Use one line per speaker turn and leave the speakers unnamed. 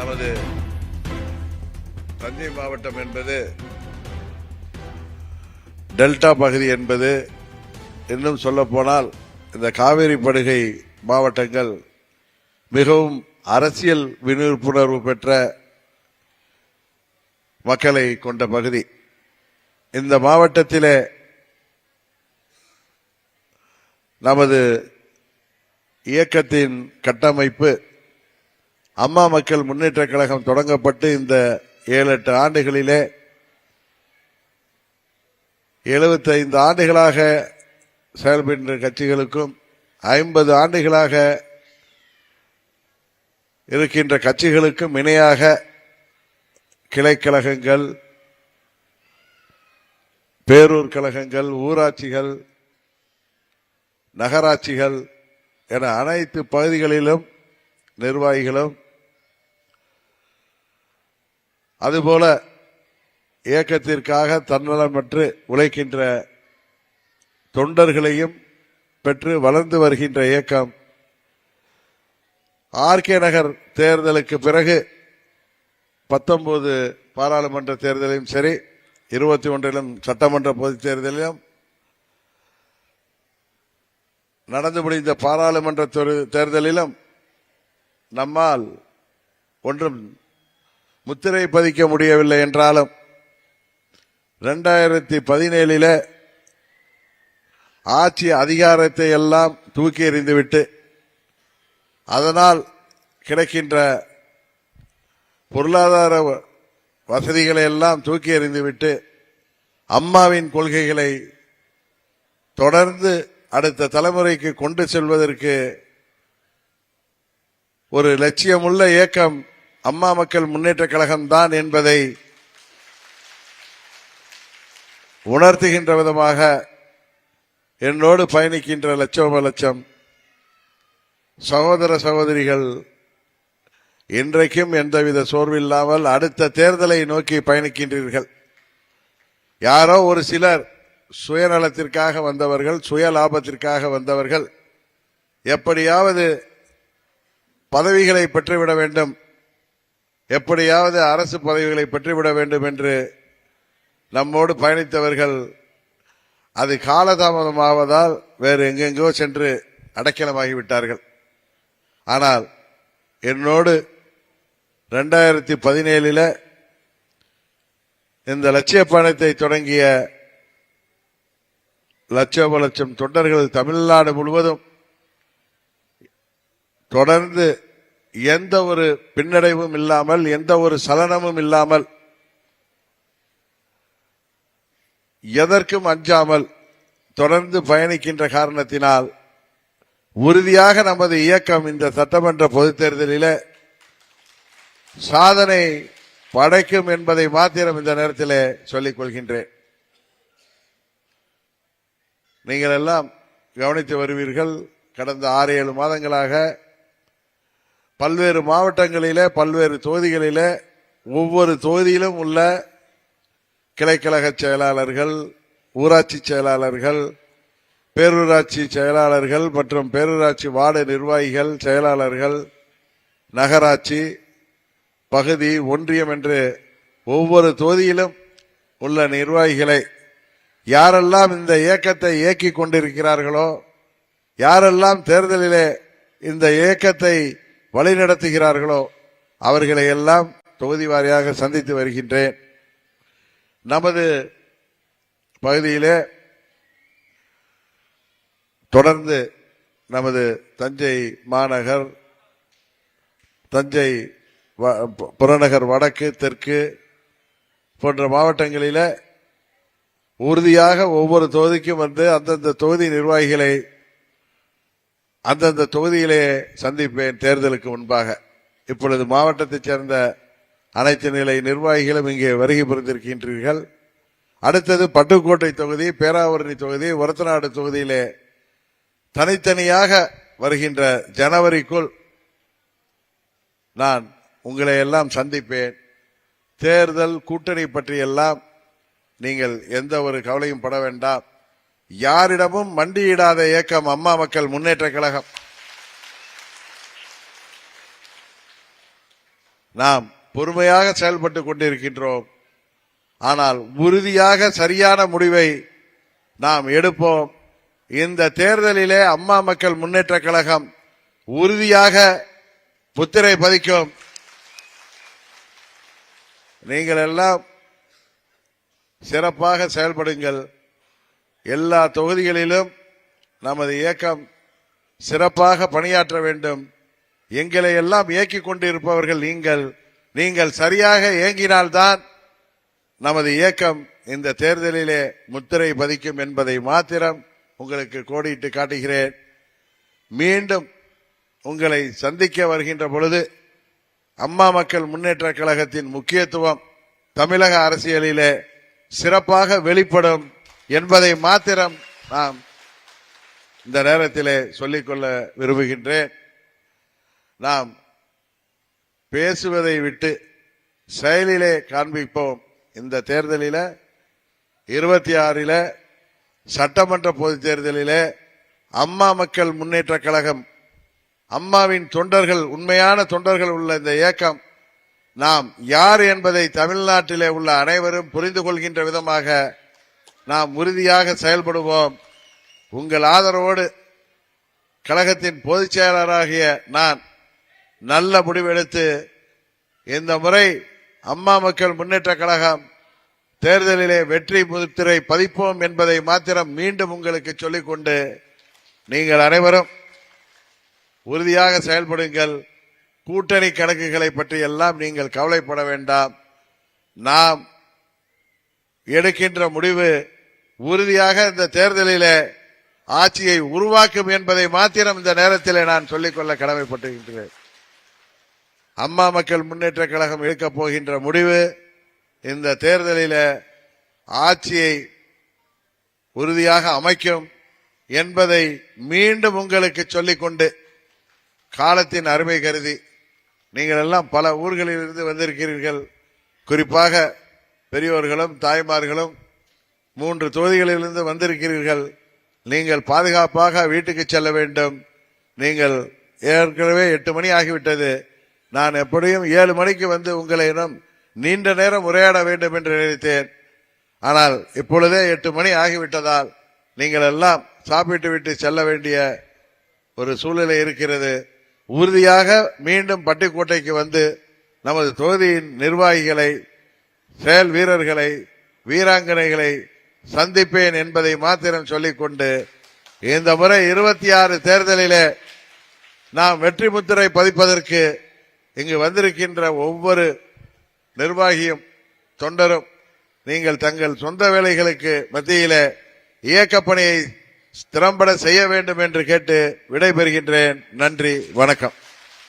நமது தஞ்சை மாவட்டம் என்பது டெல்டா பகுதி என்பது இன்னும் சொல்ல போனால் இந்த காவேரி படுகை மாவட்டங்கள் மிகவும் அரசியல் விழிப்புணர்வு பெற்ற மக்களை கொண்ட பகுதி. இந்த மாவட்டத்திலே நமது இயக்கத்தின் கட்டமைப்பு அம்மா மக்கள் முன்னேற்ற கழகம் தொடங்கப்பட்டு இந்த ஏழு எட்டு ஆண்டுகளிலே எழுபத்தைந்து ஆண்டுகளாக செயல்படுகின்ற கட்சிகளுக்கும் ஐம்பது ஆண்டுகளாக இருக்கின்ற கட்சிகளுக்கும் இணையாக கிளைக்கழகங்கள் பேரூர் கழகங்கள் ஊராட்சிகள் நகராட்சிகள் என அனைத்து பகுதிகளிலும் நிர்வாகிகளும் அதுபோல இயக்கத்திற்காக தன்னலமற்று உழைக்கின்ற தொண்டர்களையும் பெற்று வளர்ந்து வருகின்ற இயக்கம் ஆர்கே நகர் தேர்தலுக்கு பிறகு பத்தொன்பது பாராளுமன்ற தேர்தலையும் சரி இருபத்தி ஒன்றிலும் சட்டமன்ற பொதுத் தேர்தலிலும் நடந்து முடிந்த பாராளுமன்ற தேர்தலிலும் நம்மால் ஒன்றும் முத்திரை பதிக்க முடியவில்லை என்றாலும் ரெண்டாயிரத்தி பதினேழில ஆட்சி அதிகாரத்தை எல்லாம் தூக்கி எறிந்துவிட்டு அதனால் கிடைக்கின்ற பொருளாதார வ- வசதிகளை எல்லாம் தூக்கி எறிந்துவிட்டு அம்மாவின் கொள்கைகளை தொடர்ந்து அடுத்த தலைமுறைக்கு கொண்டு செல்வதற்கு ஒரு லட்சியமுள்ள இயக்கம் அம்மா மக்கள் முன்னேற்ற கழகம் தான் என்பதை உணர்த்துகின்ற விதமாக என்னோடு பயணிக்கின்ற லட்சோப லட்சம் சகோதர சகோதரிகள் இன்றைக்கும் எந்தவித சோர்வில்லாமல் அடுத்த தேர்தலை நோக்கி பயணிக்கின்றீர்கள். யாரோ ஒரு சிலர் சுயநலத்திற்காக வந்தவர்கள் சுய லாபத்திற்காக வந்தவர்கள் எப்படியாவது பதவிகளை பெற்றுவிட வேண்டும். எப்படியாவது அரசு பதவிகளை பெற்றுவிட வேண்டும் என்று நம்மோடு பயணித்தவர்கள் அது காலதாமதமாவதால் வேறு எங்கெங்கோ சென்று அடைக்கலமாகிவிட்டார்கள். ஆனால் என்னோடு ரெண்டாயிரத்தி பதினேழில் இந்த லட்சிய பயணத்தை தொடங்கிய லட்சோப லட்சம் தொண்டர்கள் தமிழ்நாடு முழுவதும் தொடர்ந்து எந்த ஒரு பின்னடைவும் இல்லாமல் எந்த ஒரு சலனமும் இல்லாமல் எதற்கும் அஞ்சாமல் தொடர்ந்து பயணிக்கின்ற காரணத்தினால் உறுதியாக நமது இயக்கம் இந்த சட்டமன்ற பொதுத் தேர்தலில் சாதனை படைக்கும் என்பதை மாத்திரம் இந்த நேரத்தில் சொல்லிக் கொள்கின்றேன். நீங்கள் எல்லாம் கவனித்து வருவீர்கள் கடந்த ஆறு ஏழு மாதங்களாக பல்வேறு மாவட்டங்களில பல்வேறு தொகுதிகளில ஒவ்வொரு தொகுதியிலும் உள்ள கிளைக்கழக செயலாளர்கள் ஊராட்சி செயலாளர்கள் பேரூராட்சி செயலாளர்கள் மற்றும் பேரூராட்சி வார்டு நிர்வாகிகள் செயலாளர்கள் நகராட்சி பகுதி ஒன்றியம் என்று ஒவ்வொரு தொகுதியிலும் உள்ள நிர்வாகிகளை யாரெல்லாம் இந்த இயக்கத்தை இயக்கிக் கொண்டிருக்கிறார்களோ யாரெல்லாம் தேர்தலிலே இந்த இயக்கத்தை வழிநடத்துகிறார்களோ அவர்களை எல்லாம் தொகுதி வாரியாக சந்தித்து வருகின்றேன். நமது பகுதியிலே தொடர்ந்து நமது தஞ்சை மாநகர் தஞ்சை வ- பு- புறநகர் வடக்கு தெற்கு போன்ற மாவட்டங்களில் உறுதியாக ஒவ்வொரு தொகுதிக்கும் வந்து அந்தந்த தொகுதி நிர்வாகிகளை அந்தந்த தொகுதியிலே சந்திப்பேன் தேர்தலுக்கு முன்பாக. இப்பொழுது மாவட்டத்தைச் சேர்ந்த அனைத்து நிலை நிர்வாகிகளும் இங்கே வருகை புரிந்திருக்கின்றீர்கள். அடுத்தது பட்டுக்கோட்டை தொகுதி பேராவரணி தொகுதி ஒரத்தநாடு தொகுதியிலே தனித்தனியாக வருகின்ற ஜனவரிக்குள் நான் உங்களை எல்லாம் சந்திப்பேன். தேர்தல் கூட்டணி பற்றியெல்லாம் நீங்கள் எந்த ஒரு கவலையும் பட வேண்டாம். யாரிடமும் மண்டியிடாத இயக்கம் அம்மா மக்கள் முன்னேற்ற கழகம். நாம் பொறுமையாக செயல்பட்டு கொண்டிருக்கின்றோம். ஆனால் உறுதியாக சரியான முடிவை நாம் எடுப்போம். இந்த தேர்தலிலே அம்மா மக்கள் முன்னேற்ற கழகம் உறுதியாக முத்திரை பதிக்கும். நீங்கள் எல்லாம் சிறப்பாக செயல்படுங்கள். எல்லா தொகுதிகளிலும் நமது இயக்கம் சிறப்பாக பணியாற்ற வேண்டும். எங்களை எல்லாம் இயக்கிக் கொண்டிருப்பவர்கள் நீங்கள். நீங்கள் சரியாக இயங்கினால்தான் நமது இயக்கம் இந்த தேர்தலிலே முத்திரை பதிக்கும் என்பதை மாத்திரம் உங்களுக்கு கோடிட்டு காட்டுகிறேன். மீண்டும் உங்களை சந்திக்க வருகின்ற பொழுது அம்மா மக்கள் முன்னேற்ற கழகத்தின் முக்கியத்துவம் தமிழக அரசியலிலே சிறப்பாக வெளிப்படும். என்பதை மாத்திரம் நாம் இந்த நேரத்திலே சொல்லிக்கொள்ள விரும்புகின்றேன். நாம் பேசுவதை விட்டு செயலிலே காண்பிப்போம். இந்த தேர்தலில் இருபத்தி ஆறில் சட்டமன்ற பொதுத் தேர்தலிலே அம்மா மக்கள் முன்னேற்ற கழகம் அம்மாவின் தொண்டர்கள் உண்மையான தொண்டர்கள் உள்ள இந்த இயக்கம் நாம் யார் என்பதை தமிழ்நாட்டிலே உள்ள அனைவரும் புரிந்து கொள்கின்ற விதமாக நாம் உறுதியாக செயல்படுவோம். உங்கள் ஆதரவோடு கழகத்தின் பொதுச் செயலராகிய நான் நல்ல முடிவெடுத்து இந்த முறை அம்மா மக்கள் முன்னேற்ற கழகம் தேர்தலிலே வெற்றி முத்திரை பதிப்போம் என்பதை மாத்திரம் மீண்டும் உங்களுக்கு சொல்லிக்கொண்டு நீங்கள் அனைவரும் உறுதியாக செயல்படுங்கள். கூட்டணி கணக்குகளை பற்றி எல்லாம் நீங்கள் கவலைப்பட வேண்டாம். நாம் எடுக்கின்ற முடிவு உறுதியாக இந்த தேர்தலில் ஆட்சியை உருவாக்கும் என்பதை மாத்திரம் இந்த நேரத்தில் நான் சொல்லிக்கொள்ள கடமைப்பட்டிருக்கிறேன். அம்மா மக்கள் முன்னேற்ற கழகம் எடுக்கப் போகின்ற முடிவு இந்த தேர்தலில் ஆட்சியை உறுதியாக அமைக்கும் என்பதை மீண்டும் உங்களுக்கு சொல்லிக்கொண்டு காலத்தின் அருமை கருதி நீங்கள் எல்லாம் பல ஊர்களில் இருந்து வந்திருக்கிறீர்கள். குறிப்பாக பெரியோர்களும் தாய்மார்களும் மூன்று தொகுதிகளிலிருந்து வந்திருக்கிறீர்கள். நீங்கள் பாதுகாப்பாக வீட்டுக்கு செல்ல வேண்டும். நீங்கள் ஏற்கனவே எட்டு மணி ஆகிவிட்டது. நான் எப்படியும் ஏழு மணிக்கு வந்து உங்களிடம் நீண்ட நேரம் உரையாட வேண்டும் என்று நினைத்தேன். ஆனால் இப்பொழுதே எட்டு மணி ஆகிவிட்டதால் நீங்கள் எல்லாம் சாப்பிட்டு விட்டு செல்ல வேண்டிய ஒரு சூழ்நிலை இருக்கிறது. உறுதியாக மீண்டும் பட்டிக்கோட்டைக்கு வந்து நமது தொகுதியின் நிர்வாகிகளை செயல் வீரர்களை வீராங்கனைகளை சந்திப்பேன் என்பதை மாத்திரம் சொல்லிக்கொண்டு இந்த முறை இருபத்தி ஆறு தேர்தலிலே நாம் வெற்றி முத்திரை பதிப்பதற்கு இங்கு வந்திருக்கின்ற ஒவ்வொரு நிர்வாகியும் தொண்டரும் நீங்கள் தங்கள் சொந்த வேலைகளுக்கு மத்தியில இயக்கப்பணியை திறம்பட செய்ய வேண்டும் என்று கேட்டு விடைபெறுகின்றேன். நன்றி வணக்கம்.